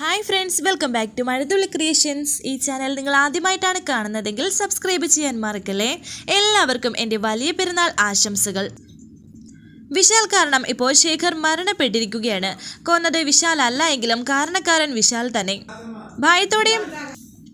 Hi friends welcome back to Mazhathulli creations ഈ channel നിങ്ങൾ ആദ്യമായിട്ടാണ് കാണുന്നതെങ്കിൽ സബ്സ്ക്രൈബ് ചെയ്യാൻ മറക്കല്ലേ? എല്ലാവർക്കും എന്റെ വലിയ പെരുന്നാൾ ആശംസകൾ. വിശാൽ കാരണം ഇപ്പോൾ ശേഖർ മരണപ്പെട്ടിരിക്കുകയാണ്. കൊന്നത് വിശാൽ അല്ല എങ്കിലും കാരണക്കാരൻ വിശാൽ തന്നെ. ഭയത്തോടെയും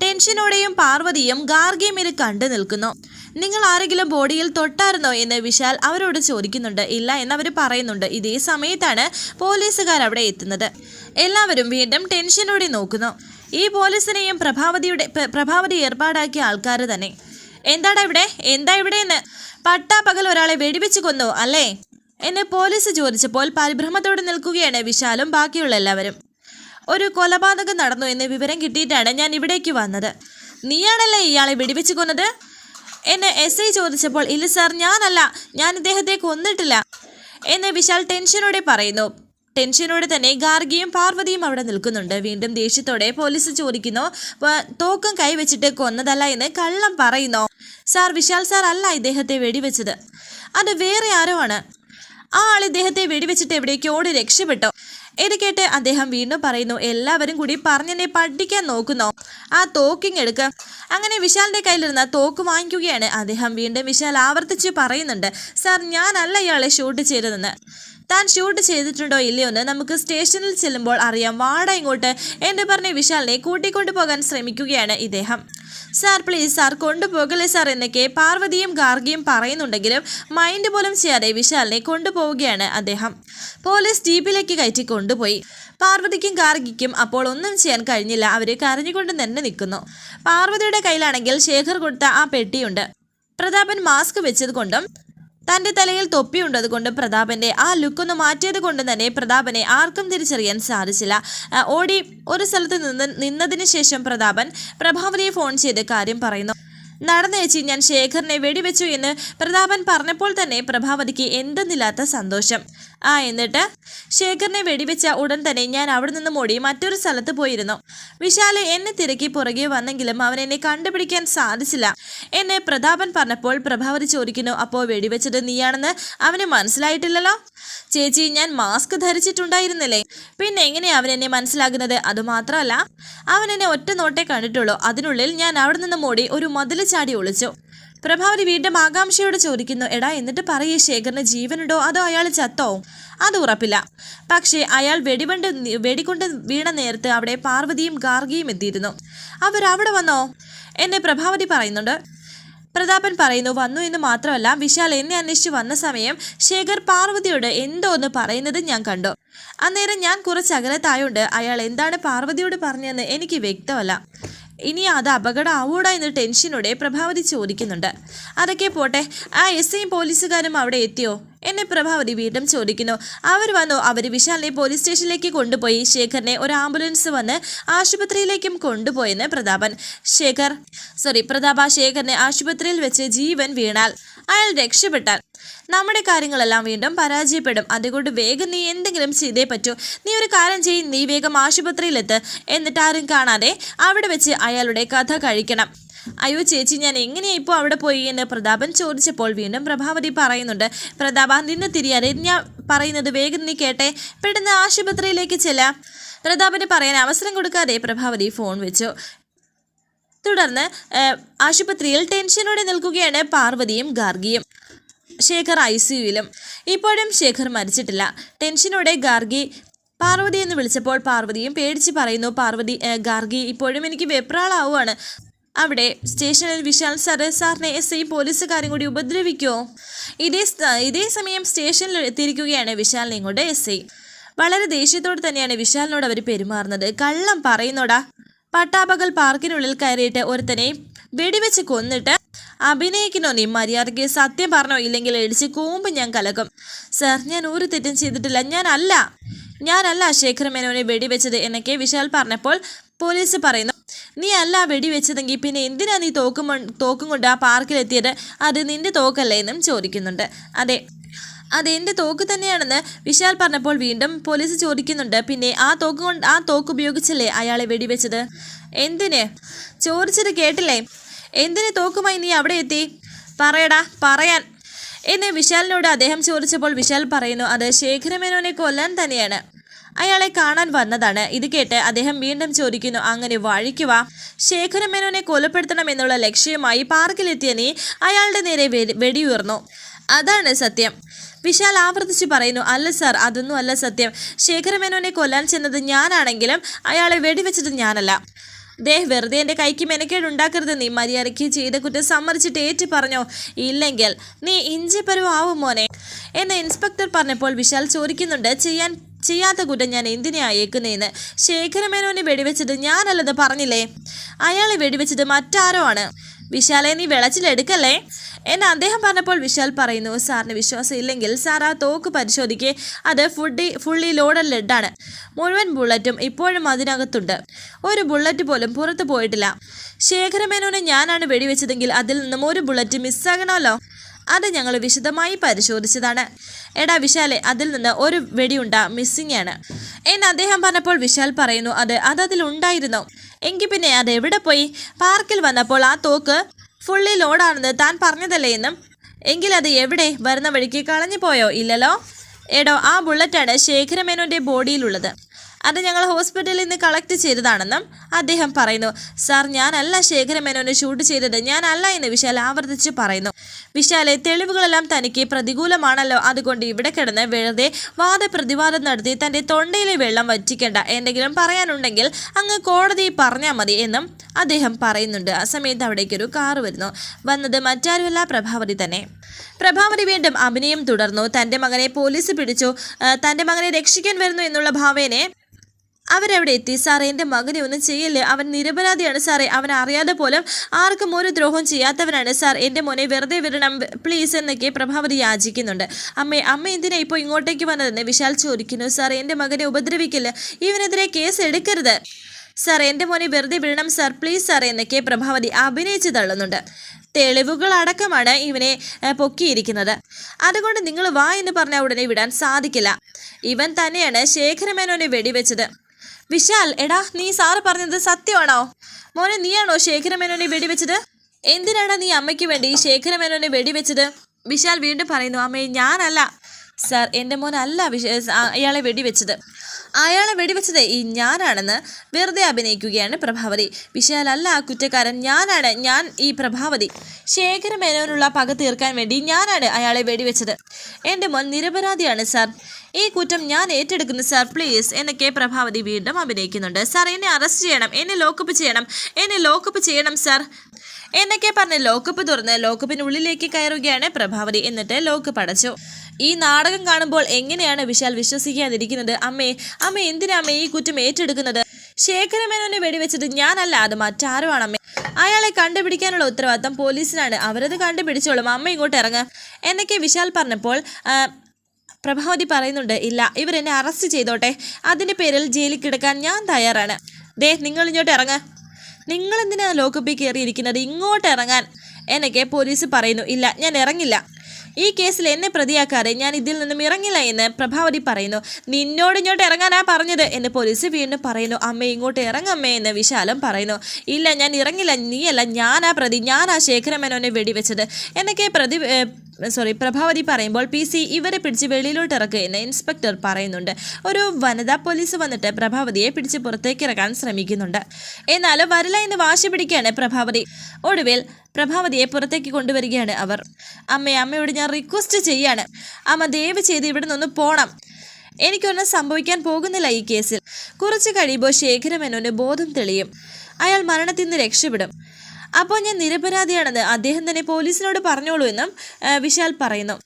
ടെൻഷനോടെയും പാർവതിയും ഗാർഗിയും ഇത് കണ്ടു നിൽക്കുന്നു. നിങ്ങൾ ആരെങ്കിലും ബോഡിയിൽ തൊട്ടായിരുന്നോ എന്ന് വിശാൽ അവരോട് ചോദിക്കുന്നുണ്ട്. ഇല്ല എന്നവർ പറയുന്നുണ്ട്. ഇതേ സമയത്താണ് പോലീസുകാർ അവിടെ എത്തുന്നത്. എല്ലാവരും വീണ്ടും ടെൻഷനോടെ നോക്കുന്നു. ഈ പോലീസിനെയും പ്രഭാവതിയുടെ പ്ര- പ്രഭാവതി ഏർപ്പാടാക്കിയ ആൾക്കാർ തന്നെ. എന്താടാ ഇവിടെ? എന്താ ഇവിടെ എന്ന്? പട്ടാപ്പകൽ ഒരാളെ വെടിവെച്ച് കൊന്നു അല്ലേ? എന്നെ പോലീസ് ചോദിച്ചപ്പോൾ പരിഭ്രമത്തോടെ നിൽക്കുകയാണ് വിശാലും ബാക്കിയുള്ള എല്ലാവരും. ഒരു കൊലപാതകം നടന്നു എന്ന് വിവരം കിട്ടിയിട്ടാണ് ഞാൻ ഇവിടേക്ക് വന്നത്. നീയാണല്ലേ ഇയാളെ വെടിവെച്ച് കൊന്നത്? എന്നെ എസ് ഐ ചോദിച്ചപ്പോൾ ഇല്ല സാർ ഞാനല്ല. ഞാൻ ഇദ്ദേഹത്തെ കൊന്നിട്ടില്ല. എന്ന് വിശാൽ ടെൻഷനോടെ പറയുന്നു. ടെൻഷനോടെ തന്നെ ഗാർഗിയും പാർവതിയും അവിടെ നിൽക്കുന്നുണ്ട്. വീണ്ടും ദേഷ്യത്തോടെ പോലീസ് ചോദിക്കുന്നു തോക്കം കൈവച്ചിട്ട് കൊന്നതല്ല എന്ന് കള്ളം പറയുന്നു? സാർ വിശാൽ സാർ അല്ല ഇദ്ദേഹത്തെ വെടിവെച്ചത്. അത് വേറെ ആരോ ആണ്. ആ ആൾ ഇദ്ദേഹത്തെ വെടിവെച്ചിട്ട് എവിടേക്കോട് രക്ഷപ്പെട്ടു. ഇത് കേട്ട് അദ്ദേഹം വീണ്ടും പറയുന്നു എല്ലാവരും കൂടി പറഞ്ഞെന്നെ പഠിക്കാൻ നോക്കുന്നു. ആ തോക്കിങ് എടുക്ക. അങ്ങനെ വിശാലിന്റെ കയ്യിലിരുന്ന തോക്ക് വാങ്ങിക്കുകയാണ്. അദ്ദേഹം വീണ്ടും വിശാൽ ആവർത്തിച്ച് പറയുന്നുണ്ട് സാർ ഞാനല്ല ഇയാളെ ഷൂട്ട് ചെയ്തതെന്ന്. താൻ ഷൂട്ട് ചെയ്തിട്ടുണ്ടോ ഇല്ലയോ എന്ന് നമുക്ക് സ്റ്റേഷനിൽ ചെല്ലുമ്പോൾ അറിയാം. വാട ഇങ്ങോട്ട്. എന്ന് പറഞ്ഞ് വിശാലിനെ കൂട്ടിക്കൊണ്ടു പോകാൻ ശ്രമിക്കുകയാണ് ഇദ്ദേഹം. സാർ പ്ലീസ് സാർ കൊണ്ടുപോകല്ലേ സാർ എന്നൊക്കെ പാർവതിയും ഗാർഗിയും പറയുന്നുണ്ടെങ്കിലും മൈൻഡ് പോലും ചെയ്യാതെ വിശാലിനെ കൊണ്ടുപോവുകയാണ് അദ്ദേഹം. പോലീസ് ജീപ്പിലേക്ക് കയറ്റി കൊണ്ടുപോയി. പാർവതിക്കും ഗാർഗിക്കും അപ്പോൾ ഒന്നും ചെയ്യാൻ കഴിഞ്ഞില്ല. അവർ കരഞ്ഞുകൊണ്ട് തന്നെ നിൽക്കുന്നു. പാർവതിയുടെ കയ്യിലാണെങ്കിൽ ശേഖർ കൊടുത്ത ആ പെട്ടിയുണ്ട്. പ്രതാപൻ മാസ്ക് വെച്ചത് കൊണ്ടും തന്റെ തലയിൽ തൊപ്പിയുണ്ട് അതുകൊണ്ട് പ്രതാപന്റെ ആ ലുക്കൊന്ന് മാറ്റിയത് കൊണ്ട് തന്നെ പ്രതാപനെ ആർക്കും തിരിച്ചറിയാൻ സാധിച്ചില്ല. ഓടി ഒരു സ്ഥലത്ത് നിന്ന് നിന്നതിന് ശേഷം പ്രതാപൻ പ്രഭാവതിയെ ഫോൺ ചെയ്ത് കാര്യം പറയുന്നു. നടന്ന ചേച്ചി ഞാൻ ശേഖറിനെ വെടിവെച്ചു എന്ന് പ്രതാപൻ പറഞ്ഞപ്പോൾ തന്നെ പ്രഭാവതിക്ക് എന്തെന്നില്ലാത്ത സന്തോഷം. ആ എന്നിട്ട് ശേഖറിനെ വെടിവെച്ച ഉടൻ തന്നെ ഞാൻ അവിടെ നിന്നും ഓടി മറ്റൊരു സ്ഥലത്ത് പോയിരുന്നു. വിശാൽ എന്നെ തിരക്കി പുറകെ വന്നെങ്കിലും അവൻ എന്നെ കണ്ടുപിടിക്കാൻ സാധിച്ചില്ല. എന്നെ പ്രതാപൻ പറഞ്ഞപ്പോൾ പ്രഭാവതി ചോദിക്കുന്നു അപ്പോൾ വെടിവെച്ചത് നീയാണെന്ന് അവന് മനസ്സിലായിട്ടില്ലല്ലോ? ചേച്ചി ഞാൻ മാസ്ക് ധരിച്ചിട്ടുണ്ടായിരുന്നില്ലേ? പിന്നെ എങ്ങനെയാ അവൻ എന്നെ മനസ്സിലാകുന്നത്? അതുമാത്രമല്ല അവൻ എന്നെ ഒറ്റ നോട്ടേ കണ്ടിട്ടുള്ളൂ. അതിനുള്ളിൽ ഞാൻ അവിടെ നിന്നും ഓടി ഒരു മതിൽ ചാടി ഒളിച്ചു. പ്രഭാവതി വീണ്ടും ആകാംക്ഷയോട് ചോദിക്കുന്നു എടാ എന്നിട്ട് പറയേ ശേഖറിന് ജീവനുണ്ടോ? അതോ അയാൾ ചത്തോ? അത് ഉറപ്പില്ല. പക്ഷേ അയാൾ വെടിവണ്ട് വെടികൊണ്ട് വീണ നേരത്ത് അവിടെ പാർവതിയും ഗാർഗിയും എത്തിയിരുന്നു. അവിടെ വന്നോ? എന്നെ പ്രഭാവതി പറയുന്നുണ്ട്. പ്രതാപൻ പറയുന്നു വന്നു എന്ന് മാത്രമല്ല വിശാൽ എന്നെ അന്വേഷിച്ച് വന്ന സമയം ശേഖർ പാർവതിയോട് എന്തോ എന്ന് പറയുന്നത് ഞാൻ കണ്ടു. അന്നേരം ഞാൻ കുറച്ച് അകലത്തായോണ്ട് അയാൾ എന്താണ് പാർവതിയോട് പറഞ്ഞതെന്ന് എനിക്ക് വ്യക്തമല്ല. ഇനി അത് അപകടം ആവൂടാ എന്ന് ടെൻഷനോടെ പ്രഭാവതി ചോദിക്കുന്നുണ്ട്. അതൊക്കെ പോട്ടെ ആ എസ് ഐയും പോലീസുകാരും അവിടെ എത്തിയോ? എന്നെ പ്രഭാവതി വീണ്ടും ചോദിക്കുന്നു. അവർ വന്നു അവർ വിശാലിനെ പോലീസ് സ്റ്റേഷനിലേക്ക് കൊണ്ടുപോയി. ശേഖറിനെ ഒരു ആംബുലൻസ് വന്ന് ആശുപത്രിയിലേക്കും കൊണ്ടുപോയെന്ന് പ്രതാപൻ. ശേഖർ സോറി പ്രതാപ ശേഖറിനെ ആശുപത്രിയിൽ വെച്ച് ജീവൻ വീണാൽ അയാൾ രക്ഷപ്പെട്ടാൽ നമ്മുടെ കാര്യങ്ങളെല്ലാം വീണ്ടും പരാജയപ്പെടും. അതുകൊണ്ട് വേഗം നീ എന്തെങ്കിലും ചെയ്തേ പറ്റൂ. നീ ഒരു കാര്യം ചെയ്യും. നീ വേഗം ആശുപത്രിയിലെത്ത്. എന്നിട്ട് ആരും കാണാതെ അവിടെ വെച്ച് അയാളുടെ കഥ കഴിക്കണം. അയ്യോ ചേച്ചി ഞാൻ എങ്ങനെയാ ഇപ്പോൾ അവിടെ പോയി എന്ന് പ്രതാപൻ ചോദിച്ചപ്പോൾ വീണ്ടും പ്രഭാവതി പറയുന്നുണ്ട്. പ്രതാപ നിന്ന് തിരിയാതെ ഞാൻ പറയുന്നത് വേഗം നീ കേട്ടെ. പെട്ടെന്ന് ആശുപത്രിയിലേക്ക് ചെല്ലാം. പ്രതാപന് പറയാൻ അവസരം കൊടുക്കാതെ പ്രഭാവതി ഫോൺ വെച്ചു. തുടർന്ന് ആശുപത്രിയിൽ ടെൻഷനോടെ നിൽക്കുകയാണ് പാർവതിയും ഗാർഗിയും. ശേഖർ ഐ സിയുയിലും ഇപ്പോഴും ശേഖർ മരിച്ചിട്ടില്ല. ടെൻഷനോടെ ഗാർഗി പാർവതി എന്ന് വിളിച്ചപ്പോൾ പാർവതിയും പേടിച്ച് പറയുന്നു പാർവതി ഗാർഗി ഇപ്പോഴും എനിക്ക് വെപ്രാളാവുകയാണ് അവിടെ സ്റ്റേഷനിൽ വിശാൽ സാറ് സാറിനെ എസ് ഐ പോലീസുകാരും കൂടി ഉപദ്രവിക്കുമോ ഇതേ ഇതേ സമയം സ്റ്റേഷനിൽ എത്തിയിരിക്കുകയാണ് വിശാലിനെ കൊണ്ട് എസ് ഐ. വളരെ ദേഷ്യത്തോട് തന്നെയാണ് വിശാലിനോട് അവർ പെരുമാറുന്നത്. കള്ളം പറയുന്നോടാ. പട്ടാപകൽ പാർക്കിനുള്ളിൽ കയറിയിട്ട് ഒരുത്തനെ വെടിവെച്ച് കൊന്നിട്ട് അഭിനയിക്കണോ നീ മര്യാദയ്ക്ക് സത്യം പറഞ്ഞോ? ഇല്ലെങ്കിൽ ഇടിച്ച് കൂമ്പ് ഞാൻ കലക്കും. സർ ഞാൻ ഒരു തെറ്റും ചെയ്തിട്ടില്ല. ഞാനല്ല ഞാനല്ല ശേഖർ മേനോനെ വെടിവെച്ചത് എന്നൊക്കെ വിശാൽ പറഞ്ഞപ്പോൾ പോലീസ് പറയുന്നു. നീ അല്ല വെടിവെച്ചതെങ്കിൽ പിന്നെ എന്തിനാ നീ തോക്കും തോക്കും കൊണ്ട് ആ പാർക്കിലെത്തിയത്? അത് നിന്റെ തോക്കല്ലേ എന്നും ചോദിക്കുന്നുണ്ട്. അതെ അത് എന്റെ തോക്ക് തന്നെയാണെന്ന് വിശാൽ പറഞ്ഞപ്പോൾ വീണ്ടും പോലീസ് ചോദിക്കുന്നുണ്ട്. പിന്നെ ആ തോക്ക് കൊണ്ട് ആ തോക്ക് ഉപയോഗിച്ചല്ലേ അയാളെ വെടിവെച്ചത്? എന്തിന്? ചോദിച്ചത് കേട്ടില്ലേ? എന്തിന് തോക്കുമായി നീ അവിടെ എത്തി? പറയടാ പറയാൻ. എന്നെ വിശാലിനോട് അദ്ദേഹം ചോദിച്ചപ്പോൾ വിശാൽ പറയുന്നു അത് ശേഖരമേനോനെ കൊല്ലാൻ തന്നെയാണ്. അയാളെ കാണാൻ വന്നതാണ്. ഇത് കേട്ട് അദ്ദേഹം വീണ്ടും ചോദിക്കുന്നു അങ്ങനെ വഴിക്കുക ശേഖരമേനോനെ കൊലപ്പെടുത്തണം എന്നുള്ള ലക്ഷ്യമായി പാർക്കിലെത്തിയ നീ അയാളുടെ നേരെ വെടി- വെടിയുയർന്നു. അതാണ് സത്യം. വിശാൽ ആവർത്തിച്ച് പറയുന്നു അല്ല സാർ അതൊന്നും അല്ല സത്യം. ശേഖരമേനോനെ കൊല്ലാൻ ചെന്നത് ഞാനാണെങ്കിലും അയാളെ വെടിവെച്ചത് ഞാനല്ല. ദേ വെറുതെ എന്റെ കൈക്ക് മെനക്കേട് ഉണ്ടാക്കരുത്. നീ മര്യാദയ്ക്ക് ചെയ്ത കുറ്റം സമ്മതിച്ചിട്ട് ഏറ്റു പറഞ്ഞോ. ഇല്ലെങ്കിൽ നീ ഇഞ്ചിപ്പരുവാവും മോനെ. എന്ന് ഇൻസ്പെക്ടർ പറഞ്ഞപ്പോൾ വിശാൽ ചോദിക്കുന്നുണ്ട് ചെയ്യാൻ ചെയ്യാത്ത കുറ്റം ഞാൻ എന്തിനാ അയക്കുന്നതെന്ന് ശേഖരമേനോനെ വെടിവെച്ചത് ഞാനല്ലെന്ന് പറഞ്ഞില്ലേ? അയാളെ വെടിവെച്ചത് മറ്റാരോ ആണ്. വിശാലെ നീ വെളച്ചിലെടുക്കല്ലേ എന്ന് അദ്ദേഹം പറഞ്ഞപ്പോൾ വിശാൽ പറയുന്നു സാറിന് വിശ്വാസം ഇല്ലെങ്കിൽ സാർ ആ തോക്ക് പരിശോധിക്കെ. അത് ഫുഡി ഫുള്ളി ലോഡഡ് ലെഡാണ്. മുഴുവൻ ബുള്ളറ്റും ഇപ്പോഴും അതിനകത്തുണ്ട്. ഒരു ബുള്ളറ്റ് പോലും പുറത്തു പോയിട്ടില്ല. ശേഖരമേനോനെ ഞാനാണ് വെടിവെച്ചതെങ്കിൽ അതിൽ നിന്നും ഒരു ബുള്ളറ്റ് മിസ്സാകണമല്ലോ. അത് ഞങ്ങൾ വിശദമായി പരിശോധിച്ചതാണ്. എടാ വിശാലെ അതിൽ നിന്ന് ഒരു വെടിയുണ്ട മിസ്സിംഗ് ആണ്. എന്ന് അദ്ദേഹം പറഞ്ഞപ്പോൾ വിശാൽ പറയുന്നു അത് അത് ഉണ്ടായിരുന്നു. എങ്കിൽ പിന്നെ അത് എവിടെ പോയി? പാർക്കിൽ വന്നപ്പോൾ ആ തോക്ക് ഫുള്ളി ലോഡാണെന്ന് താൻ പറഞ്ഞതല്ലേ എന്നും? എങ്കിൽ അത് എവിടെ? വരുന്ന വഴിക്ക് കളഞ്ഞു പോയോ? ഇല്ലല്ലോ? എടോ ആ ബുള്ളറ്റാണ് ശേഖരമേനോന്റെ ബോഡിയിലുള്ളത് അത് ഞങ്ങൾ ഹോസ്പിറ്റലിൽ നിന്ന് കളക്ട് ചെയ്തതാണെന്നും അദ്ദേഹം പറയുന്നു. സാർ ഞാനല്ല ശേഖരമേനോനെ ഷൂട്ട് ചെയ്തത്. ഞാനല്ല എന്ന് വിശാൽ ആവർത്തിച്ച് പറയുന്നു. വിശാലെ തെളിവുകളെല്ലാം തനിക്ക് പ്രതികൂലമാണല്ലോ. അതുകൊണ്ട് ഇവിടെ കിടന്ന് വെറുതെ വാദപ്രതിവാദം നടത്തി തന്റെ തൊണ്ടയിലെ വെള്ളം വറ്റിക്കേണ്ട. എന്തെങ്കിലും പറയാനുണ്ടെങ്കിൽ അങ്ങ് കോടതി പറഞ്ഞാൽ മതി എന്നും അദ്ദേഹം പറയുന്നുണ്ട്. ആ സമയത്ത് അവിടേക്കൊരു കാറ് വരുന്നു. വന്നത് മറ്റാരുമല്ല പ്രഭാവതി തന്നെ. പ്രഭാവതി വീണ്ടും അഭിനയം തുടർന്നു. തന്റെ മകനെ പോലീസ് പിടിച്ചു. തന്റെ മകനെ രക്ഷിക്കാൻ വരുന്നു എന്നുള്ള ഭാവേനെ അവരവിടെ എത്തി? സാറേ എന്റെ മകനെ ഒന്നും ചെയ്യല്ലേ? അവൻ നിരപരാധിയാണ് സാറേ. അവൻ അറിയാതെ പോലും ആർക്കും ഒരു ദ്രോഹം ചെയ്യാത്തവനാണ് സാർ. എന്റെ മോനെ വെറുതെ വിടണം പ്ലീസ് എന്നൊക്കെ പ്രഭാവതി യാചിക്കുന്നുണ്ട്. അമ്മേ അമ്മ എന്തിനാ ഇപ്പോൾ ഇങ്ങോട്ടേക്ക് വന്നതെന്ന് വിശാൽ ചോദിക്കുന്നു. സാറേ എന്റെ മകനെ ഉപദ്രവിക്കില്ല. ഇവനെതിരെ കേസ് എടുക്കരുത്. സാർ എന്റെ മോനെ വെറുതെ വിടണം സാർ. പ്ലീസ് സാർ എന്നൊക്കെ പ്രഭാവതി അഭിനയിച്ച് തള്ളുന്നുണ്ട്. തെളിവുകൾ അടക്കമാണ് ഇവനെ പൊക്കിയിരിക്കുന്നത്. അതുകൊണ്ട് നിങ്ങൾ വാ എന്ന് പറഞ്ഞ ഉടനെ വിടാൻ സാധിക്കില്ല. ഇവൻ തന്നെയാണ് ശേഖരമേനോനെ വെടിവെച്ചത്. വിശാൽ എടാ നീ സാറ് പറഞ്ഞത് സത്യമാണോ? മോനെ നീയാണോ ശേഖരമേനോനെ വെടിവെച്ചത്? എന്തിനാണ് നീ അമ്മയ്ക്ക് വേണ്ടി ശേഖരമേനോനെ വെടിവെച്ചത്? വിശാൽ വീണ്ടും പറയുന്നു അമ്മേ ഞാനല്ല. സാർ എന്റെ മോൻ അല്ല അയാളെ വെടിവെച്ചത്. അയാളെ വെടിവെച്ചത് ഈ ഞാനാണെന്ന് വെറുതെ അഭിനയിക്കുകയാണ് പ്രഭാവതി. വിശാലല്ല ആ കുറ്റക്കാരൻ ഞാനാണ് ഞാൻ ഈ പ്രഭാവതി. ശേഖര മേനോനുള്ള പക തീർക്കാൻ വേണ്ടി ഞാനാണ് അയാളെ വെടിവെച്ചത്. എന്റെ മോൻ നിരപരാധിയാണ് സാർ. ഈ കുറ്റം ഞാൻ ഏറ്റെടുക്കുന്നു സാർ പ്ലീസ് എന്നൊക്കെ പ്രഭാവതി വീണ്ടും അഭിനയിക്കുന്നുണ്ട്. സാർ എന്നെ അറസ്റ്റ് ചെയ്യണം എന്നെ ലോക്കപ്പ് ചെയ്യണം എന്നെ ലോക്കപ്പ് ചെയ്യണം സാർ. എന്നൊക്കെ പറഞ്ഞ് ലോക്കപ്പ് തുറന്ന് ലോക്കപ്പിനുള്ളിലേക്ക് കയറുകയാണ് പ്രഭാവതി. എന്നിട്ട് ലോക്കപ്പ് അടച്ചു ഈ നാടകം കാണുമ്പോൾ എങ്ങനെയാണ് വിശാൽ വിശ്വസിക്കാതിരിക്കുന്നത്? അമ്മേ അമ്മ എന്തിനാ അമ്മ ഈ കുറ്റം ഏറ്റെടുക്കുന്നത്? ശേഖരമേനോനെ വെടിവെച്ചത് ഞാനല്ല അത് മറ്റാരുമാണ് അമ്മേ അയാളെ കണ്ടുപിടിക്കാനുള്ള ഉത്തരവാദിത്തം പോലീസിനാണ്. അവരത് കണ്ടുപിടിച്ചോളും. അമ്മ ഇങ്ങോട്ട് ഇറങ്ങ. എന്നൊക്കെ വിശാൽ പറഞ്ഞപ്പോൾ പ്രഭാവതി പറയുന്നുണ്ട് ഇല്ല ഇവരെന്നെ അറസ്റ്റ് ചെയ്തോട്ടെ. അതിന്റെ പേരിൽ ജയിലിൽ കിടക്കാൻ ഞാൻ തയ്യാറാണ്. ദേ നിങ്ങൾ ഇങ്ങോട്ട് ഇറങ്ങ. നിങ്ങൾ എന്തിനാ ലോക്കപ്പിൽ കയറിയിരിക്കുന്നത്? ഇങ്ങോട്ട് ഇറങ്ങാൻ എന്നൊക്കെ പോലീസ് പറയുന്നു. ഇല്ല ഞാൻ ഇറങ്ങില്ല. ഈ കേസിൽ എന്നെ പ്രതിയാക്കാതെ ഞാൻ ഇതിൽ നിന്നും ഇറങ്ങില്ല എന്ന് പ്രഭാവതി പറയുന്നു. നിന്നോട് ഇങ്ങോട്ട് ഇറങ്ങാനാ പറഞ്ഞത് എന്ന് പോലീസ് വീണ്ടും പറയുന്നു. അമ്മ ഇങ്ങോട്ട് ഇറങ്ങമ്മേ എന്ന് വിശാലം പറയുന്നു. ഇല്ല ഞാൻ ഇറങ്ങില്ല. നീയല്ല ഞാനാ പ്രതി. ഞാനാ ശേഖരമേനോനെ വെടിവെച്ചത് എന്നൊക്കെ പ്രതി സോറി പ്രഭാവതി പറയുമ്പോൾ പി സി ഇവരെ പിടിച്ച് വെളിയിലോട്ട് ഇറക്കുക എന്ന് ഇൻസ്പെക്ടർ പറയുന്നുണ്ട്. ഒരു വനിതാ പോലീസ് വന്നിട്ട് പ്രഭാവതിയെ പിടിച്ച് പുറത്തേക്ക് ഇറക്കാൻ ശ്രമിക്കുന്നുണ്ട്. എന്നാലും വരില്ല എന്ന് വാശി പിടിക്കുകയാണ് പ്രഭാവതി. ഒടുവിൽ പ്രഭാവതിയെ പുറത്തേക്ക് കൊണ്ടുവരികയാണ് അവർ. അമ്മ അമ്മയോട് ഞാൻ റിക്വസ്റ്റ് ചെയ്യാണ്. അമ്മ ദയവ് ചെയ്ത് ഇവിടെ നിന്ന് പോണം. എനിക്കൊന്നും സംഭവിക്കാൻ പോകുന്നില്ല ഈ കേസിൽ കുറച്ച് കഴിയുമ്പോൾ ശേഖരമേനോന് ബോധം തെളിയും. അയാൾ മരണത്തിൽ നിന്ന് രക്ഷപ്പെടും. അപ്പോൾ ഞാൻ നിരപരാധിയാണെന്ന് അദ്ദേഹം തന്നെ പോലീസിനോട് പറഞ്ഞോളൂ എന്നും വിശാൽ പറയുന്നു.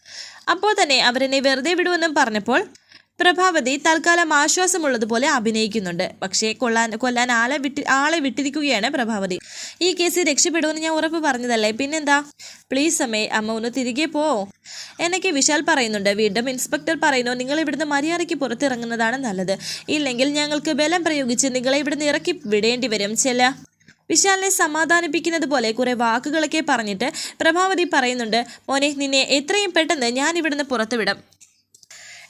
അപ്പോൾ തന്നെ അവരെന്നെ വെറുതെ വിടുമെന്നും പറഞ്ഞപ്പോൾ പ്രഭാവതി തൽക്കാലം ആശ്വാസമുള്ളതുപോലെ അഭിനയിക്കുന്നുണ്ട്. പക്ഷേ കൊള്ളാൻ കൊല്ലാൻ ആളെ വിട്ടി ആളെ വിട്ടിരിക്കുകയാണ് പ്രഭാവതി. ഈ കേസിൽ രക്ഷപ്പെടുമെന്ന് ഞാൻ ഉറപ്പ് പറഞ്ഞതല്ലേ? പിന്നെന്താ? പ്ലീസ് അമ്മേ അമ്മ ഒന്ന് തിരികെ പോ. എന്നൊക്കെ വിശാൽ പറയുന്നുണ്ട്. വീണ്ടും ഇൻസ്പെക്ടർ പറയുന്നു നിങ്ങൾ ഇവിടുന്ന് മര്യാദയ്ക്ക് പുറത്തിറങ്ങുന്നതാണ് നല്ലത്. ഇല്ലെങ്കിൽ ഞങ്ങൾക്ക് ബലം പ്രയോഗിച്ച് നിങ്ങളെ ഇവിടുന്ന് ഇറക്കി വിടേണ്ടി വരും. ചെല്ല വിശാലിനെ സമാധാനിപ്പിക്കുന്നത് പോലെ കുറെ വാക്കുകളൊക്കെ പറഞ്ഞിട്ട് പ്രഭാവതി പറയുന്നുണ്ട് മോനെ നിന്നെ എത്രയും പെട്ടെന്ന് ഞാൻ ഇവിടുന്ന് പുറത്തുവിടും.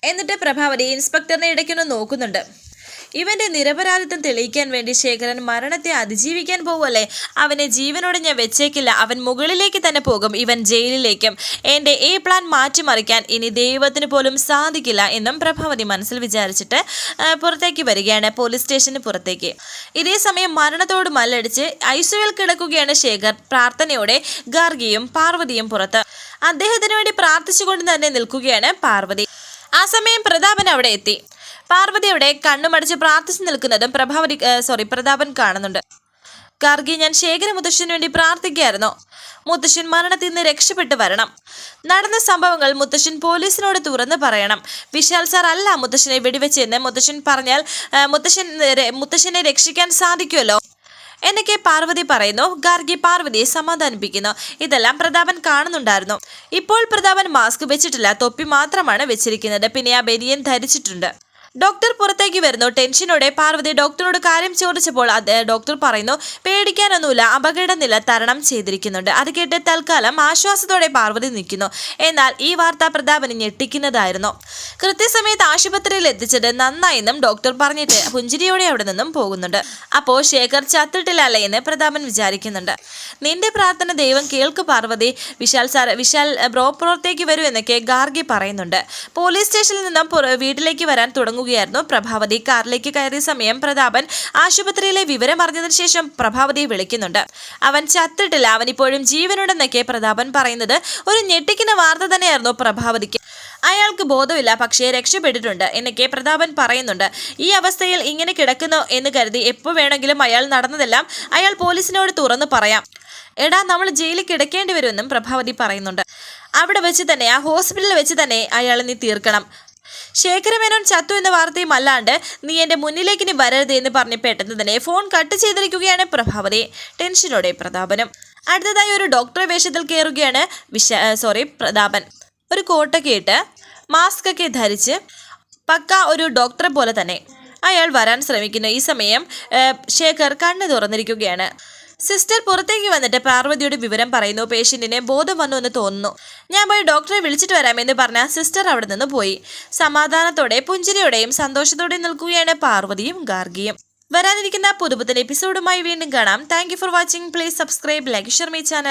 എന്നിട്ട് പ്രഭാവതി ഇൻസ്പെക്ടറിനെ ഇടയ്ക്കൊന്ന് നോക്കുന്നുണ്ട്. ഇവന്റെ നിരപരാധിത്വം തെളിയിക്കാൻ വേണ്ടി ശേഖരൻ മരണത്തെ അതിജീവിക്കാൻ പോവല്ലേ അവനെ ജീവനോടെ ഞാൻ വെച്ചേക്കില്ല. അവൻ മുകളിലേക്ക് തന്നെ പോകും. ഇവൻ ജയിലിലേക്കും. എന്റെ ഈ പ്ലാൻ മാറ്റിമറിക്കാൻ ഇനി ദൈവത്തിന് പോലും സാധിക്കില്ല എന്നും പ്രഭാവതി മനസ്സിൽ വിചാരിച്ചിട്ട് പുറത്തേക്ക് വരികയാണ്. പോലീസ് സ്റ്റേഷന് പുറത്തേക്ക്. ഇതേ സമയം മരണത്തോട് മല്ലടിച്ച് ഐസുവിൽ കിടക്കുകയാണ് ശേഖർ. പ്രാർത്ഥനയോടെ ഗാർഗിയും പാർവതിയും പുറത്ത്. അദ്ദേഹത്തിന് വേണ്ടി പ്രാർത്ഥിച്ചുകൊണ്ട് തന്നെ നിൽക്കുകയാണ് പാർവതി. ആ സമയം പ്രതാപൻ അവിടെ എത്തി. പാർവതി അവിടെ കണ്ണുമടച്ച് പ്രാർത്ഥിച്ചു നിൽക്കുന്നതും പ്രഭാവതി സോറി പ്രതാപൻ കാണുന്നുണ്ട്. ഗാർഗി ഞാൻ ശേഖര മുത്തശ്ശന് വേണ്ടി പ്രാർത്ഥിക്കുകയായിരുന്നു. മുത്തശ്ശൻ മരണത്തിൽ നിന്ന് രക്ഷപ്പെട്ടു വരണം. നടന്ന സംഭവങ്ങൾ മുത്തശ്ശൻ പോലീസിനോട് തുറന്നു പറയണം. വിശാൽ സാർ അല്ല മുത്തശ്ശനെ വെടിവെച്ചെന്ന് മുത്തശ്ശൻ പറഞ്ഞാൽ മുത്തശ്ശൻ മുത്തശ്ശനെ രക്ഷിക്കാൻ സാധിക്കുമല്ലോ? എന്നൊക്കെ പാർവതി പറയുന്നു. ഗാർഗി പാർവതിയെ സമാധാനിപ്പിക്കുന്നു. ഇതെല്ലാം പ്രതാപൻ കാണുന്നുണ്ടായിരുന്നു. ഇപ്പോൾ പ്രതാപൻ മാസ്ക് വെച്ചിട്ടില്ല. തൊപ്പി മാത്രമാണ് വെച്ചിരിക്കുന്നത്. പിന്നെ ആ ബനിയൻ ധരിച്ചിട്ടുണ്ട്. ഡോക്ടർ പുറത്തേക്ക് വരുന്നു. ടെൻഷനോടെ പാർവതി ഡോക്ടറോട് കാര്യം ചോദിച്ചപ്പോൾ ഡോക്ടർ പറയുന്നു പേടിക്കാനൊന്നുമില്ല അപകട നില തരണം ചെയ്തിരിക്കുന്നുണ്ട്. അത് കേട്ട് തൽക്കാലം ആശ്വാസത്തോടെ പാർവതി നിൽക്കുന്നു. എന്നാൽ ഈ വാർത്ത പ്രതാപനെ ഞെട്ടിക്കുന്നതായിരുന്നു. കൃത്യസമയത്ത് ആശുപത്രിയിൽ എത്തിച്ചത് നന്നായെന്നും ഡോക്ടർ പറഞ്ഞിട്ട് പുഞ്ചിരിയോടെ അവിടെ നിന്നും പോകുന്നുണ്ട്. അപ്പോൾ ശേഖർ ചത്തിട്ടില്ലല്ലേ എന്ന് പ്രതാപൻ വിചാരിക്കുന്നുണ്ട്. നിന്റെ പ്രാർത്ഥന ദൈവം കേൾക്ക് പാർവതി. വിശാൽ സാർ വിശാൽ ബ്രോ പുറത്തേക്ക് വരൂ എന്നൊക്കെ ഗാർഗി പറയുന്നുണ്ട്. പോലീസ് സ്റ്റേഷനിൽ നിന്നും വീട്ടിലേക്ക് വരാൻ തുടങ്ങുകയായിരുന്നു പ്രഭാവതി കാറിലേക്ക് കയറിയ സമയം പ്രതാപൻ ആശുപത്രിയിലെ വിവരം അറിഞ്ഞതിന് ശേഷം പ്രഭാവതിയെ വിളിക്കുന്നുണ്ട്. അവൻ ചത്തിട്ടില്ല. അവൻ ഇപ്പോഴും ജീവനുണ്ടെന്നൊക്കെ പ്രതാപൻ പറയുന്നത് ഒരു ഞെട്ടിക്കുന്ന വാർത്ത തന്നെയായിരുന്നു പ്രഭാവതിക്ക്. അയാൾക്ക് ബോധമില്ല പക്ഷേ രക്ഷപ്പെട്ടിട്ടുണ്ട് എന്നൊക്കെ പ്രതാപൻ പറയുന്നുണ്ട്. ഈ അവസ്ഥയിൽ ഇങ്ങനെ കിടക്കുന്നു എന്ന് കരുതി എപ്പോൾ വേണമെങ്കിലും അയാൾ നടന്നതെല്ലാം അയാൾ പോലീസിനോട് തുറന്നു പറയാം. എടാ നമ്മൾ ജയിലിൽ കിടക്കേണ്ടി വരുമെന്നും പ്രഭാവതി പറയുന്നുണ്ട്. അവിടെ വെച്ച് തന്നെ ആ ഹോസ്പിറ്റലിൽ വെച്ച് തന്നെ അയാളെ നീ തീർക്കണം. ശേഖരമേനോൻ ചത്തു എന്ന വാർത്തയും അല്ലാണ്ട് നീ എന്റെ മുന്നിലേക്ക് ഇനി വരരുത് എന്ന് പറഞ്ഞ് പെട്ടെന്ന് തന്നെ ഫോൺ കട്ട് ചെയ്തിരിക്കുകയാണ് പ്രഭാവതി. ടെൻഷനോടെ പ്രതാപനും. അടുത്തതായി ഒരു ഡോക്ടറെ വേഷത്തിൽ കയറുകയാണ് വിശ സോറി പ്രതാപൻ. ഒരു കോട്ടൊക്കെ ഇട്ട് മാസ്ക് ഒക്കെ ധരിച്ച് പക്ക ഒരു ഡോക്ടറെ പോലെ തന്നെ. അയാൾ വരാൻ ശ്രമിക്കുന്നു. ഈ സമയം ശേഖർ കണ്ണു തുറന്നിരിക്കുകയാണ്. സിസ്റ്റർ പുറത്തേക്ക് വന്നിട്ട് പാർവതിയുടെ വിവരം പറയുന്നു. പേഷ്യന്റിനെ ബോധം വന്നു എന്ന് തോന്നുന്നു. ഞാൻ പോയി ഡോക്ടറെ വിളിച്ചിട്ട് വരാമെന്ന് പറഞ്ഞ സിസ്റ്റർ അവിടെ നിന്ന് പോയി. സമാധാനത്തോടെ പുഞ്ചിരിയോടെയും സന്തോഷത്തോടെയും നിൽക്കുകയാണ് പാർവതിയും ഗാർഗിയും. വരാനിരിക്കുന്ന പുതുപുത്തൻ എപ്പിസോഡുമായി വീണ്ടും കാണാം. Thank for watching please subscribe like Sharmi channel